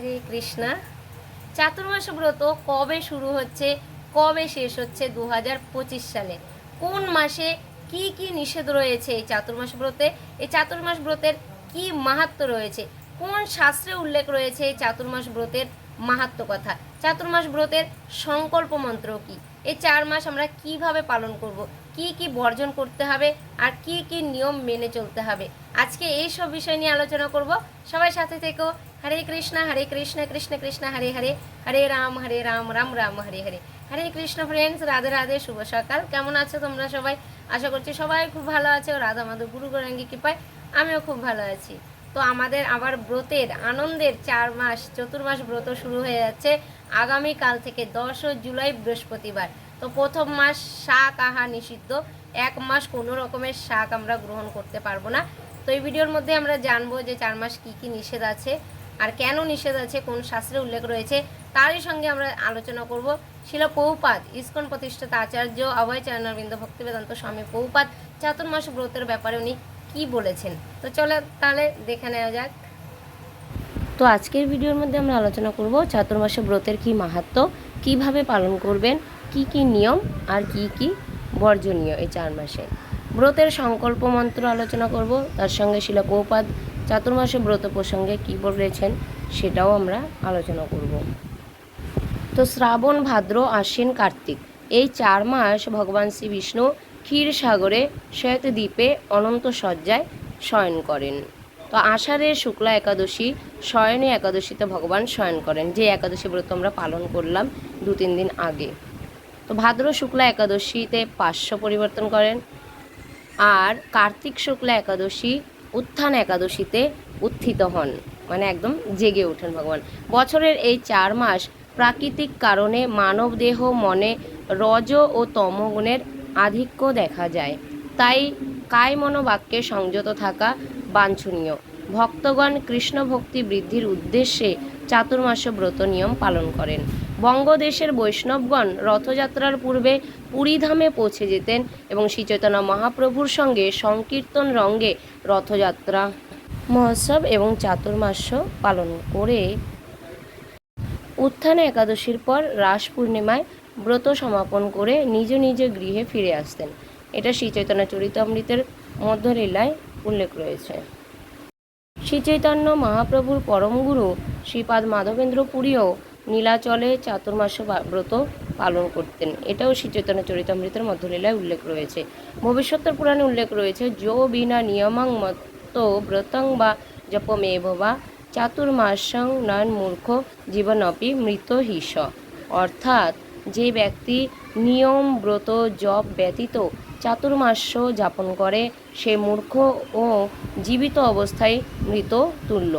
হরে কৃষ্ণা। চাতুর্মাস ব্রত কবে শুরু হচ্ছে? কবে শেষ হচ্ছে দু হাজার পঁচিশ সালে? কোন মাসে কি কি নিষেধ রয়েছে এই চাতুর্মাস ব্রতে? এই চাতুর্মাস ব্রতের কি মাহাত্ম রয়েছে? কোন শাস্ত্রে উল্লেখ রয়েছে এই চাতুর্মাস ব্রতের মাহাত্ম কথা? চাতুর্মাস ব্রতের সংকল্প মন্ত্র কি? এই চার মাস আমরা কীভাবে পালন করব? কি কি বর্জন করতে হবে? আর কি কি নিয়ম মেনে চলতে হবে? আজকে এই সব বিষয় নিয়ে আলোচনা করব। সবাই সাথে থেকো। হরে কৃষ্ণ হরে কৃষ্ণ কৃষ্ণ কৃষ্ণ হরে হরে হরে রাম হরে রাম রাম রাম হরে হরে হরে কৃষ্ণ ফ্রেন্ডস রাধে রাধে শুভ সকাল কেমন আছো তোমরা সবাই? আশা করছি সবাই খুব ভালো আছে। রাধা মাধব, গুরু গৌরাঙ্গী কৃপায় আমিও খুব ভালো আছি। তো আমাদের আবার ব্রতের, আনন্দের চার মাস, চতুর্মাস ব্রত শুরু হয়ে যাচ্ছে আগামীকাল থেকে দশ জুলাই বৃহস্পতিবার। তো প্রথম মাস শাক আহা নিষিদ্ধ। এক মাস কোনো রকমের শাক আমরা গ্রহণ করতে পারব না। তো এই ভিডিওর মধ্যে আমরা জানব যে চার মাস কি কি নিষেধ আছে। আর কেন নিষেধ আছে, কোন শাস্ত্রে উল্লেখ রয়েছে, তারই সঙ্গে আমরা আলোচনা করব। শিল পৌপাত ইস্কন প্রতিষ্ঠাতা আচার্য অভয় চরণারবিন্দ ভক্তিবেদান্ত স্বামী পৌপাত চাতুর্মাস ব্রতের ব্যাপারে উনি কি বলেছেন? তো চলো তাহলে দেখে নেওয়া যাক। তো আজকের ভিডিওর মধ্যে আমরা আলোচনা করব চাতুর্মাসে ব্রতের কি মাহাত্ম, কীভাবে পালন করবেন, কি কি নিয়ম আর কি কি বর্জনীয় এই চার মাসে। ব্রতের সংকল্প মন্ত্র আলোচনা করব, তার সঙ্গে শিলা পৌপাদ চাতুর্মাসে ব্রত প্রসঙ্গে কী বলেছেন সেটাও আমরা আলোচনা করব। তো শ্রাবণ, ভাদ্র, আশ্বিন, কার্তিক এই চার মাস ভগবান শ্রী বিষ্ণু ক্ষীর সাগরে শ্বেত দ্বীপে অনন্ত শয্যায় শয়ন করেন। তো আষাঢ়ের শুক্লা একাদশী, শয়নে একাদশীতে ভগবান শয়ন করেন। যে একাদশী ব্রত আমরা পালন করলাম দু তিন দিন আগে। তো ভাদ্র, শুক্লা একাদশীতে পার্শ্ব পরিবর্তন করেন। আর কার্তিক, শুক্লা একাদশী উত্থান একাদশীতে উত্থিত হন। মানে একদম জেগে ওঠেন ভগবান। বছরের এই চার মাস প্রাকৃতিক কারণে মানব দেহ, মনে, রজ ও তমগুণের আধিক্য দেখা যায়। তাই কায় মনোবাক্যে সংযত থাকা বাঞ্ছনীয়। ভক্তগণ কৃষ্ণ ভক্তি বৃদ্ধির উদ্দেশ্যে চাতুর্মাস ব্রত নিয়ম পালন করেন। বঙ্গদেশের বৈষ্ণবগণ রথযাত্রার পূর্বে পুরীধামে পৌঁছে যেতেন এবং শ্রীচৈতন্য মহাপ্রভুর সঙ্গে সংকীর্তন রঙ্গে রথযাত্রা, মহোৎসব এবং চাতুর্মাস্য পালন করে। উত্থানে একাদশীর পর রাস পূর্ণিমায় ব্রত সমাপন করে নিজ নিজ গৃহে ফিরে আসতেন। এটা শ্রীচৈতন্য চরিতামৃতের মধ্যলীলায় উল্লেখ রয়েছে। শ্রীচৈতন্য মহাপ্রভুর পরমগুরু শ্রীপাদ মাধবেন্দ্র পুরীও নীলাচলে চাতুর্মাস ব্রত পালন করতেন। এটাও শ্রীচৈতন্য চরিতামৃতের মধ্যলীলায় উল্লেখ রয়েছে। ভবিষ্যতের পুরাণে উল্লেখ রয়েছে, যো বিনা নিয়মাং মত ব্রতং বা জপমেভ বা চাতুর্মাসং নয়ন মূর্খ জীবনপি মৃত হিস অর্থাৎ, যে ব্যক্তি নিয়ম, ব্রত, জপ ব্যতীত চাতুর্মাস্য যাপন করে, সে মূর্খ ও জীবিত অবস্থায় মৃত তুল্য।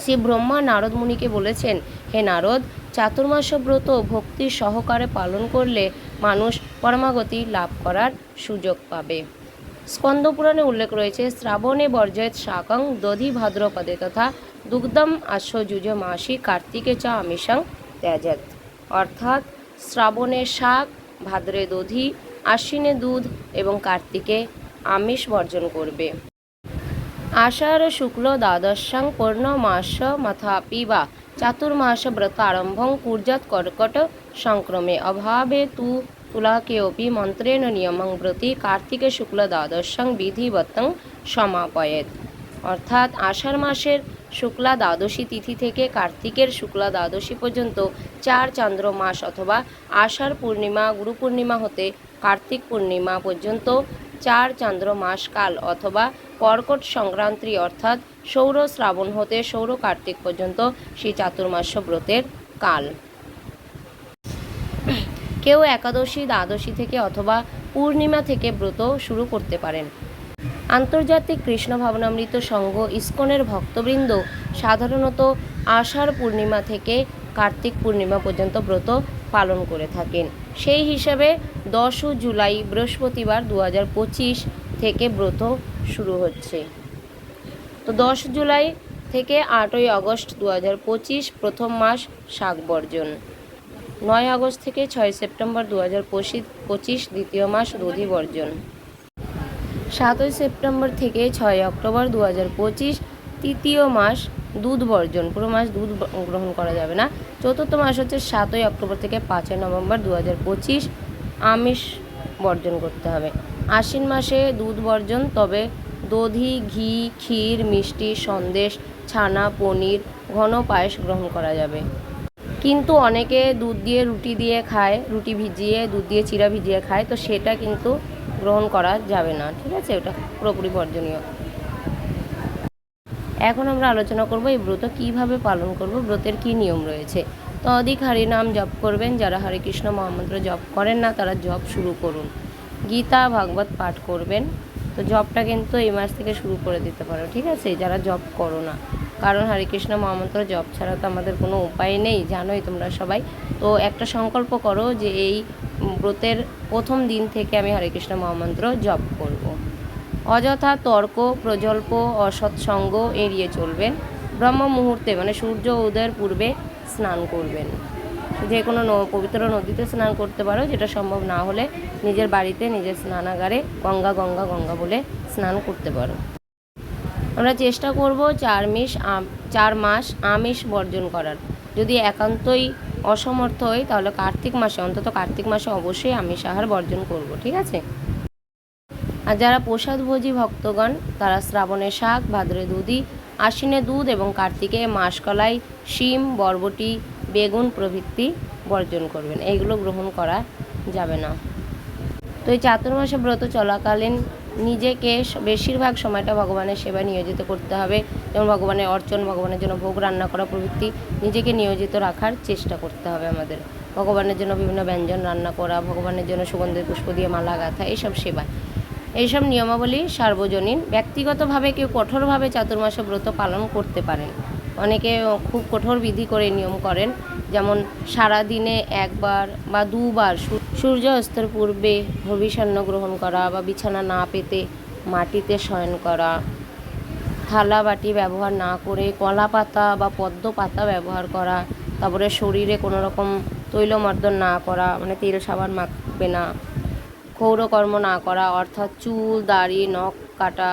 শ্রী ব্রহ্মা নারদ মুনিকে বলেছেন, হে নারদ চাতুর্মাস ব্রত ভক্তি সহকারে পালন করলে মানুষ পরমাগতি লাভ করার সুযোগ পাবে। স্কন্দ পুরাণে উল্লেখ রয়েছে, শ্রাবণে বর্জয়েত শাকং দধি ভাদ্রপদে তথা দুগ্ধম আশ্ব যুজ মাসি কার্তিকে চ আমিষাং ত্যাজেত। অর্থাৎ শ্রাবণে শাক, ভাদ্রে দধি, আশ্বিনে দুধ এবং কার্তিকে আমিষ বর্জন করবে। আষাঢ় শুক্ল দ্বাদশাং পূর্ণমাস মথাপি বা চাতুর্মাস ব্রতারম্ভং কুর্যাৎ কর্কট সংক্রমে অভাবে তু তুলাকেপি মন্ত্রেণ নিয়মং ব্রতি কার্তিকে শুক্ল দ্বাদশাং বিধিবতং সমাপয়েত অর্থাৎ আষাঢ় মাসের শুক্লা দ্বাদশী তিথি থেকে কার্তিকের শুক্লা দ্বাদশী পর্যন্ত চার চান্দ্র মাস অথবা আষাঢ় পূর্ণিমা গুরু পূর্ণিমা হতে কার্তিক পূর্ণিমা পর্যন্ত চার চান্দ্র মাস কাল অথবা কর্কট সংক্রান্তি অর্থাৎ সৌর শ্রাবণ হতে সৌর কার্তিক পর্যন্ত সেই চাতুর্মাস্য ব্রতের কাল। কেউ একাদশী, দ্বাদশী থেকে অথবা পূর্ণিমা থেকে ব্রত শুরু করতে পারেন। আন্তর্জাতিক কৃষ্ণ ভাবনামৃত সংঘ ইস্কনের ভক্তবৃন্দ সাধারণত আষাঢ় পূর্ণিমা থেকে কার্তিক পূর্ণিমা পর্যন্ত ব্রত পালন করে থাকেন। সেই হিসাবে দশ জুলাই বৃহস্পতিবার দু হাজার পঁচিশ থেকে ব্রত শুরু হচ্ছে। তো দশ জুলাই থেকে আটই আগস্ট দু হাজার পঁচিশ প্রথম মাস শাক বর্জন। নয় আগস্ট থেকে ছয় সেপ্টেম্বর দু পঁচিশ দ্বিতীয় মাস দধি বর্জন। সাতই সেপ্টেম্বর থেকে ছয় অক্টোবর দু পঁচিশ তৃতীয় মাস দুধ বর্জন। পুরো মাস দুধ গ্রহণ করা যাবে না। চতুর্থ মাস হচ্ছে সাতই অক্টোবর থেকে পাঁচই নভেম্বর দু হাজার পঁচিশ আমিষ বর্জন করতে হবে। আশ্বিন মাসে দুধ বর্জন, তবে দধি, ঘি, ক্ষীর, মিষ্টি, সন্দেশ, ছানা, পনির, ঘন পায়েস গ্রহণ করা যাবে। কিন্তু অনেকে দুধ দিয়ে রুটি দিয়ে খায়, রুটি ভিজিয়ে, দুধ দিয়ে চিরা ভিজিয়ে খায়, তো সেটা কিন্তু গ্রহণ করা যাবে না, ঠিক আছে? ওটা পুরোপুরি বর্জনীয়। এখন আমরা আলোচনা করব এই ব্রত কীভাবে পালন করব, ব্রতের কি নিয়ম রয়েছে। তো অধিক নাম জপ করবেন, যারা হরে কৃষ্ণ মহামন্ত্র জপ করেন না, তারা জপ শুরু করুন। গীতা ভাগবত পাঠ করবেন। তো জবটা কিন্তু এই মাস থেকে শুরু করে দিতে পারো, ঠিক আছে? যারা জব করো না, কারণ হরে কৃষ্ণ মহামন্ত্র, জব ছাড়া তো আমাদের কোনো উপায় নেই, জানোই তোমরা সবাই। তো একটা সংকল্প করো যে এই ব্রতের প্রথম দিন থেকে আমি হরে কৃষ্ণ মহামন্ত্র জপ করব। অযথা তর্ক, প্রজল্প, অসৎসঙ্গ এড়িয়ে চলবেন। ব্রহ্ম মুহূর্তে মানে সূর্য উদয়ের পূর্বে স্নান করবেন। যে কোনো পবিত্র নদীতে স্নান করতে পারো, যেটা সম্ভব না হলে নিজের বাড়িতে নিজের স্নানাগারে গঙ্গা গঙ্গা গঙ্গা বলে স্নান করতে পারো। আমরা চেষ্টা করব চার মিশ চার মাস আমিষ বর্জন করার। যদি একান্তই অসমর্থ হই, তাহলে কার্তিক মাসে, অন্তত কার্তিক মাসে অবশ্যই আমিষ আহার বর্জন করব, ঠিক আছে? আর যারা প্রসাদভোজী ভক্তগণ, তারা শ্রাবণে শাক, ভাদ্রে দুধি, আশ্বিনে দুধ এবং কার্তিকে মাসকলাই, শিম, বরবটি বেগুন প্রভৃতি বর্জন করবেন। এইগুলো গ্রহণ করা যাবে না। তো এই চাতুর্মাসে ব্রত চলাকালীন নিজেকে বেশিরভাগ সময়টা ভগবানের সেবায় নিয়োজিত করতে হবে। যেমন ভগবানের অর্চন, ভগবানের জন্য ভোগ, রান্না করা প্রভৃতি নিজেকে নিয়োজিত রাখার চেষ্টা করতে হবে আমাদের। ভগবানের জন্য বিভিন্ন ব্যঞ্জন রান্না করা, ভগবানের জন্য সুগন্ধের পুষ্প দিয়ে মালা গাঁথা, এইসব সেবা। এইসব নিয়মাবলী সার্বজনীন। ব্যক্তিগতভাবে কেউ কঠোরভাবে চাতুর্মাসে ব্রত পালন করতে পারেন। অনেকে খুব কঠোর বিধি করে নিয়ম করেন, যেমন সারা দিনে একবার বা দুবার সূর্য অস্তের পূর্বে ভবিষ্যান্ন গ্রহণ করা বা বিছানা না পেতে মাটিতে শয়ন করা, থালা বাটি ব্যবহার না করে কলা পাতা বা পদ্ম পাতা ব্যবহার করা, তারপরে শরীরে কোনো রকম তৈলমর্দন না করা মানে তেল সাবান মাখবে না, ক্ষৌরকর্ম না করা, অর্থাৎ চুল, দাড়ি, নখ কাটা,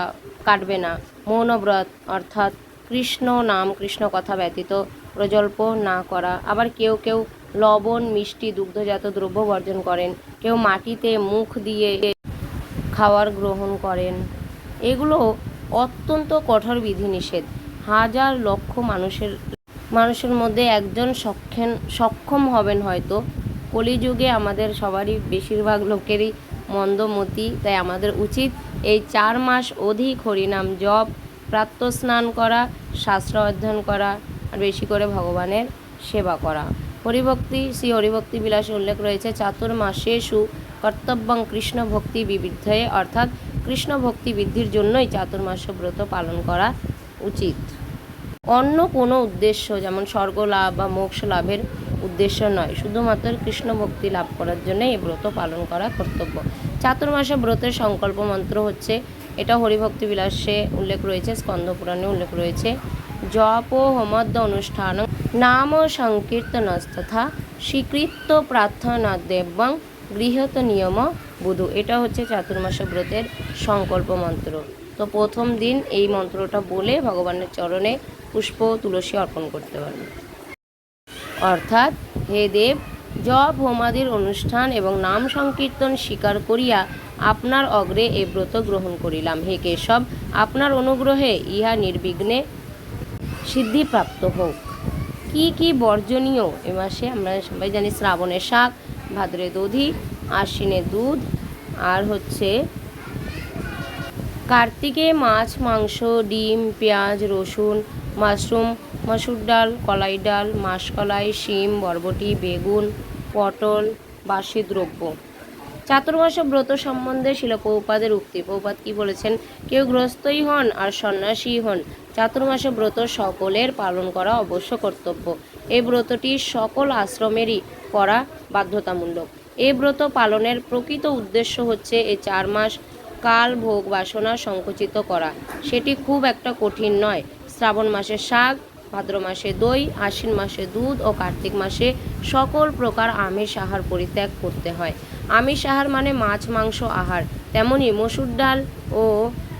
কাটবে না, মৌনব্রত, অর্থাৎ কৃষ্ণ নাম, কৃষ্ণ কথা ব্যতীত প্রজল্প না করা। আবার কেউ কেউ লবণ, মিষ্টি, দুগ্ধজাত দ্রব্য বর্জন করেন। কেউ মাটিতে মুখ দিয়ে খাওয়ার গ্রহণ করেন। এগুলো অত্যন্ত কঠোর বিধিনিষেধ। হাজার লক্ষ মানুষের মানুষের মধ্যে একজন সক্ষম সক্ষম হবেন হয়তো। কলিযুগে আমাদের সবারই বেশিরভাগ লোকেরই মন্দমতি, তাই আমাদের উচিত এই চার মাস অধিক হরিনাম জপ প্রাত্য স্নান করা, শাস্ত্র অধ্যয়ন করা, আর বেশি করে ভগবানের সেবা করা। হরিভক্তি, শ্রী হরিভক্তি বিলাসে উল্লেখ রয়েছে চাতুর্মাসেষু কর্তব্যং কৃষ্ণ ভক্তি বিবিধয়ে অর্থাৎ কৃষ্ণ ভক্তি বৃদ্ধির জন্যই চাতুর্মাস ব্রত পালন করা উচিত। অন্য কোনো উদ্দেশ্য, যেমন স্বর্গ লাভ বা মোক্ষ লাভের উদ্দেশ্য নয়, শুধুমাত্র কৃষ্ণ ভক্তি লাভ করার জন্য এই ব্রত পালন করা কর্তব্য। চাতুর্মাসে ব্রতের সংকল্প মন্ত্র হচ্ছে এটা হরিভক্তি বিলাসে উল্লেখ রয়েছে, স্কন্দ পুরাণে উল্লেখ রয়েছে। জপ ও হোমদ্য অনুষ্ঠান নাম ও সংকীর্তনস্তথা স্বীকৃত প্রার্থনা দেবং গৃহত নিয়ম বুধু। এটা হচ্ছে চাতুর্মাস ব্রতের সংকল্প মন্ত্র। তো প্রথম দিন এই মন্ত্রটা বলে ভগবানের চরণে পুষ্প, তুলসী অর্পণ করতে পারবে। অর্থাৎ হে দেব জপ, হোমাদির অনুষ্ঠান এবং নাম সংকীর্তন স্বীকার করিয়া আপনার অগ্রে এ ব্রত গ্রহণ করিলাম। হে কেশব, আপনার অনুগ্রহে ইহা নির্বিঘ্নে সিদ্ধিপ্রাপ্ত হোক। কি কি বর্জনীয়? এ মাসে আমরা সবাই জানি শ্রাবণের শাক ভাদ্রে দধি আশ্বিনে দুধ, আর হচ্ছে কার্তিকে মাছ, মাংস, ডিম, পেঁয়াজ, রসুন মাশরুম, মসুর ডাল, কলাই ডাল মাসকলাই শিম, বরবটি, বেগুন, পটল বাসি দ্রব্য। চাতুর্মাস ব্রত সম্বন্ধে শিলপৌপাদের উক্তি। পৌপাদ কি বলেছেন? কেউ গ্রস্তই হন আর সন্ন্যাসী হন, চাতুর্মাসে ব্রত সকলের পালন করা অবশ্য কর্তব্য। এই ব্রতটি সকল আশ্রমেরই করা বাধ্যতামূলক। এই ব্রত পালনের প্রকৃত উদ্দেশ্য হচ্ছে এই চার মাস কাল ভোগ বাসনা সংকুচিত করা। সেটি খুব একটা কঠিন নয়। শ্রাবণ মাসে শাক, ভাদ্র মাসে দই, আশ্বিন মাসে দুধ ও কার্তিক মাসে সকল প্রকার আমিষ আহার পরিত্যাগ করতে হয়। আমিষ আহার মানে মাছ, মাংস আহার। তেমনি মসুর ডাল ও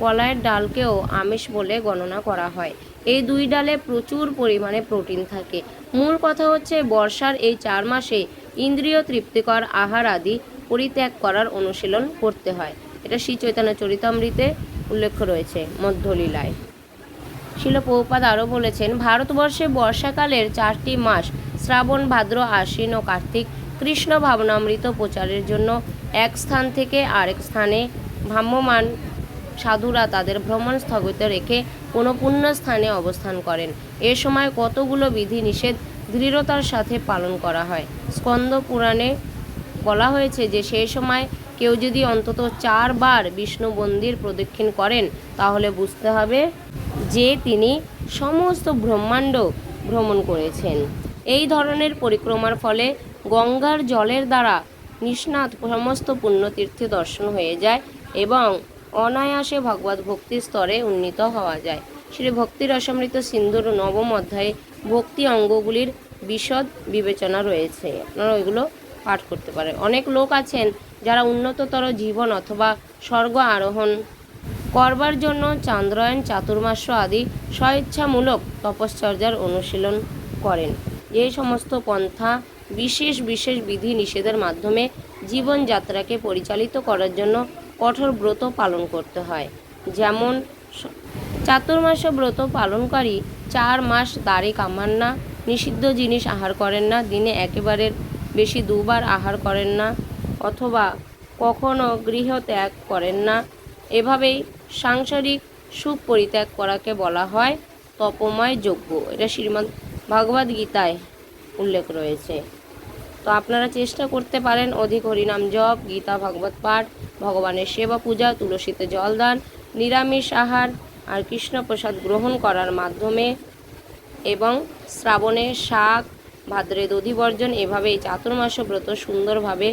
কলাইয়ের ডালকেও আমিষ বলে গণনা করা হয়। এই দুই ডালে প্রচুর পরিমাণে প্রোটিন থাকে। মূল কথা হচ্ছে বর্ষার এই চার মাসে ইন্দ্রিয় তৃপ্তিকর আহার আদি পরিত্যাগ করার অনুশীলন করতে হয়। এটা শ্রী চৈতন্য চরিতামৃতে উল্লেখ রয়েছে মধ্যলীলায়। শিল প্রভুপাদ আরও বলেছেন, ভারতবর্ষে বর্ষাকালের চারটি মাস, শ্রাবণ, ভাদ্র, আশ্বিন ও কার্তিক, কৃষ্ণ ভাবনামৃত প্রচারের জন্য এক স্থান থেকে আরেক স্থানে ভ্রাম্যমান সাধুরা তাদের ভ্রমণ স্থগিত রেখে কোনো পুণ্য স্থানে অবস্থান করেন। এ সময় কতগুলো বিধি নিষেধ দৃঢ়তার সাথে পালন করা হয়? স্কন্দ পুরাণে বলা হয়েছে যে সেই সময় কেউ যদি অন্তত চারবার বিষ্ণু মন্দির প্রদক্ষিণ করেন, তাহলে বুঝতে হবে যে তিনি সমস্ত ব্রহ্মাণ্ড ভ্রমণ করেছেন। এই ধরনের পরিক্রমার ফলে গঙ্গার জলের দ্বারা নিষ্ণাত সমস্ত পুণ্যতীর্থে দর্শন হয়ে যায় এবং অনায়াসে ভগবত ভক্তির স্তরে উন্নীত হওয়া যায়। শ্রী ভক্তির অসমৃত সিন্ধুর নবম অধ্যায়ে ভক্তি অঙ্গগুলির বিশদ বিবেচনা রয়েছে। আপনারা ওইগুলো পাঠ করতে পারেন। অনেক লোক আছেন যারা উন্নততর জীবন অথবা স্বর্গ আরোহণ করবার জন্য চান্দ্রায়ণ চাতুর্মাস্য আদি স্বেচ্ছামূলক তপশ্চর্যার অনুশীলন করেন। এই সমস্ত পন্থা বিশেষ বিশেষ বিধি নিষেধের মাধ্যমে জীবনযাত্রাকে পরিচালিত করার জন্য কঠোর ব্রত পালন করতে হয়। যেমন চাতুর্মাস ব্রত পালনকারী চার মাস দাড়ি কামান না, নিষিদ্ধ জিনিস আহার করেন না, দিনে একেবারে বেশি দুবার আহার করেন না, অথবা কখনো গৃহ ত্যাগ করেন না এভাবেই সাংসারিক সুখ পরিত্যাগ করাকে বলা হয় তপময় যজ্ঞ। এটা শ্রীমদ্ ভগবদ গীতায় উল্লেখ রয়েছে। তো আপনারা চেষ্টা করতে পারেন অধিক হরিনাম জপ, গীতা, ভাগবত পাঠ, ভগবানের সেবা পূজা, তুলসীতে জলদান নিরামিষ আহার আর কৃষ্ণ প্রসাদ গ্রহণ করার মাধ্যমে এবং শ্রাবণে শাক, ভাদ্রে দধি বর্জন এভাবে এই চাতুর্মাস ব্রত সুন্দরভাবে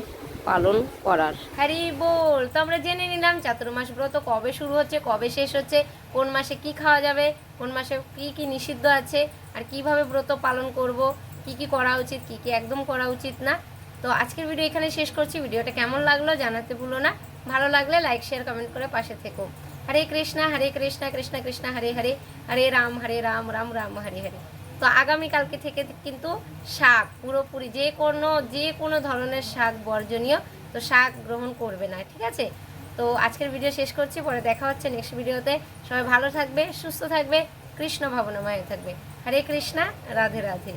পালন করার। হ্যারি বল, তো আমরা জেনে নিলাম চাতুর্মাস ব্রত কবে শুরু হচ্ছে, কবে শেষ হচ্ছে, কোন মাসে কি খাওয়া যাবে, কোন মাসে কি কি নিষিদ্ধ আছে, আর কীভাবে ব্রত পালন করব, কি কি করা উচিত, কি কি একদম করা উচিত না। তো আজকের ভিডিও এখানে শেষ করছি, ভিডিওটা কেমন লাগল জানাতে ভুলো না। ভালো লাগলে লাইক শেয়ার কমেন্ট করে পাশে থেকো। হরে কৃষ্ণা হরে কৃষ্ণা, কৃষ্ণ কৃষ্ণ, হরে হরে হরে রাম হরে রাম রাম রাম, হরে হরে। তো আগামীকালকে থেকে কিন্তু শাক, পুরোপুরি যে কোনো যে কোনো ধরনের শাক বর্জনীয়, তো শাক গ্রহণ করবে না, ঠিক আছে? তো আজকের ভিডিও শেষ করছি, পরে দেখা হচ্ছে নেক্সট ভিডিওতে সবাই ভালো থাকবে, সুস্থ থাকবে, কৃষ্ণ ভাবনাময় থাকবে। হরে কৃষ্ণা, রাধে রাধে।